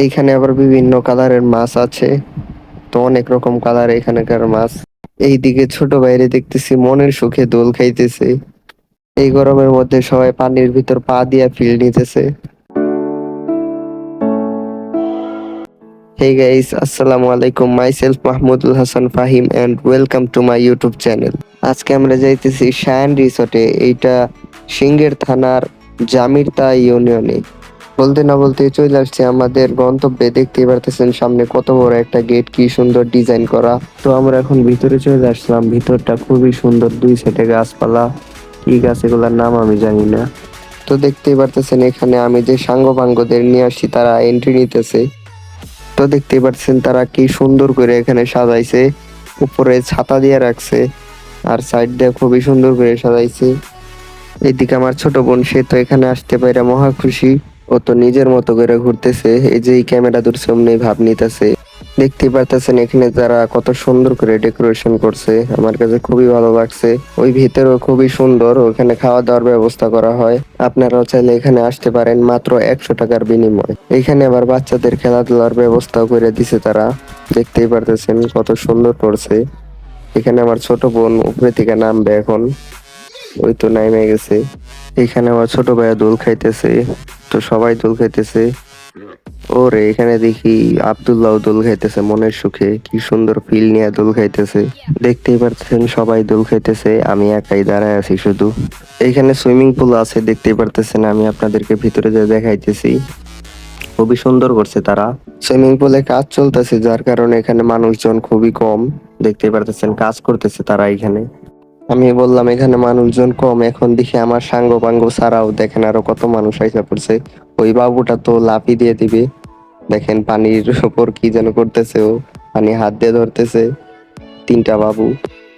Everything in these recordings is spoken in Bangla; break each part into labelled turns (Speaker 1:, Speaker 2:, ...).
Speaker 1: এইখানে আবার বিভিন্ন কালারের মাছ আছে। তো অনেক রকম কালার এখানকার মাছ। এইদিকে ছোট বাইরে দেখতেছি মনের সুখে দোল খাইতেছে। এই গরমের মধ্যে সবাই পানির ভিতর পা দিয়া ফিল নিতেছে। Hey guys, Assalamu alaikum. Myself Mahmudul Hassan Fahim and welcome to my YouTube channel. আজকে আমরা যাইতেছি শায়ান রিসোর্টে। এইটা সিঙ্গের থানার জামিরতা ইউনিয়নে। বলতে না বলতে চলে আসছে। আমাদের গন্তব্যে দেখতেই পারতেছেন সামনে কত বড় একটা গেট কি সুন্দর ডিজাইন করা। তো আমরা এখন ভিতরে চলে আসলাম। ভিতরটা খুবই সুন্দর, দুই সাইডে গাছপালা। কি গাছ এগুলার নাম আমি জানি না। তো দেখতেই পারতেছেন এখানে আমি যে সাঙ্গ পাঙ্গদের নিয়ে আসছি, তারা এন্ট্রি নিতেছে। তো দেখতেই পাচ্ছেন তারা কি সুন্দর করে এখানে সাজাইছে। উপরে ছাতা দিয়ে রাখছে। আর সাইড দিয়ে খুবই সুন্দর করে সাজাইছে। এদিকে আমার ছোট বোন, সে তো এখানে আসতে পারে মহা খুশি। ও তো নিজের মতো করে ঘুরতেছে, এই যে এই ক্যামেরা দূর সামনে ভাব নিতেছে। দেখতে পারতেছেন এখানে তারা কত সুন্দর করে ডেকোরেশন করছে, আমার কাছে খুবই ভালো লাগছে। ওই ভিতরেও খুবই সুন্দর, ওখানে খাওয়া দাওয়ার ব্যবস্থা করা হয়। আপনারাও চাইলে এখানে আসতে পারেন মাত্র একশো টাকার বিনিময়। এখানে আবার বাচ্চাদের খেলাধুলার ব্যবস্থাও করে দিছে তারা। দেখতেই পারতেছেন কত সুন্দর করছে। এখানে আমার ছোট বোন উপরে থেকে নামবে এখন। ওই তো নাইমে গেছে। এখানে আমার ছোট ভাইয়া দোল খাইতেছে। তো সবাই দোল খাইতেছে। ওরে, এখানে দেখি আব্দুল্লাহ দোল খাইতেছে, মনের সুখে। কি সুন্দর ফিল নিয়ে দোল খাইতেছে। দেখতেই পারতেছেন, সবাই দোল খাইতেছে, আমি একাই দাঁড়ায় আছি শুধু। এখানে সুইমিং পুল আছে, দেখতেই পারতেছেন, আমি আপনাদেরকে ভিতরে যে দেখাইতেছি। খুবই সুন্দর করছে তারা। সুইমিং পুলে কাজ চলতেছে, যার কারণে এখানে মানুষজন খুবই কম। দেখতেই পারতেছেন, কাজ করতেছে তারা এখানে। আমি বললাম, এখানে মানুষজন কম। এখন দেখি আমার সাঙ্গ পাঙ্গ ছাড়াও দেখেন আরও কত মানুষ আইসা পড়ছে। ওই বাবুটা তো লাফি দিয়ে দিবে। দেখেন পানির উপর কি যেন করতেছে ও। পানি হাত দিয়ে ধরতেছে তিনটা বাবু।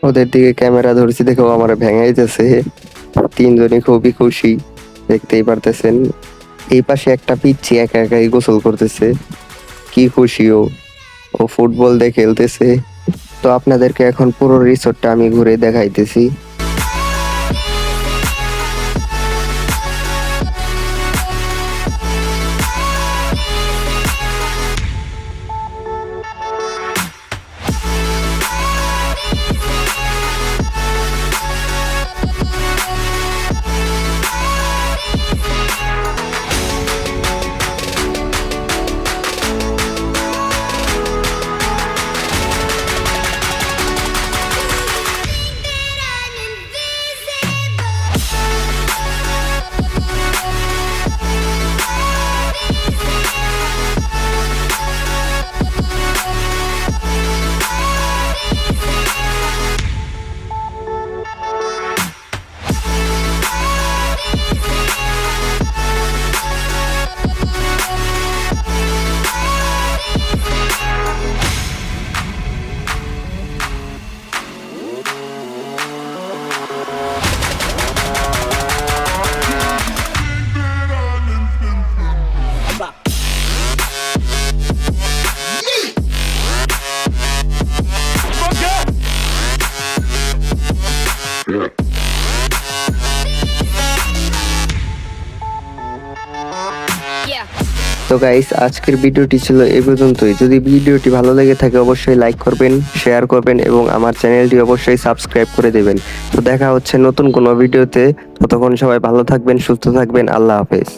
Speaker 1: ওদের দিকে ক্যামেরা ধরছি দেখেও আমার ভেঙাইতেছে। তিনজনই খুবই খুশি। দেখতেই পারতেছেন। এই পাশে একটা পিচ্ছি একা একাই গোসল করতেছে। কি খুশি ও। ও ফুটবল দিয়ে খেলতেছে। তো আপনাদেরকে এখন পুরো রিসোর্টটা আমি ঘুরে দেখাইতেছি। তো গাইস আজকের ভিডিওটি ছিল এই পর্যন্তই। যদি ভিডিওটি ভালো লেগে থাকে, অবশ্যই লাইক করবেন শেয়ার করবেন এবং আমার চ্যানেলটি অবশ্যই সাবস্ক্রাইব করে দেবেন। তো দেখা হচ্ছে নতুন কোনো ভিডিওতে। ততক্ষণ সবাই ভালো থাকবেন, সুস্থ থাকবেন। আল্লাহ হাফেজ।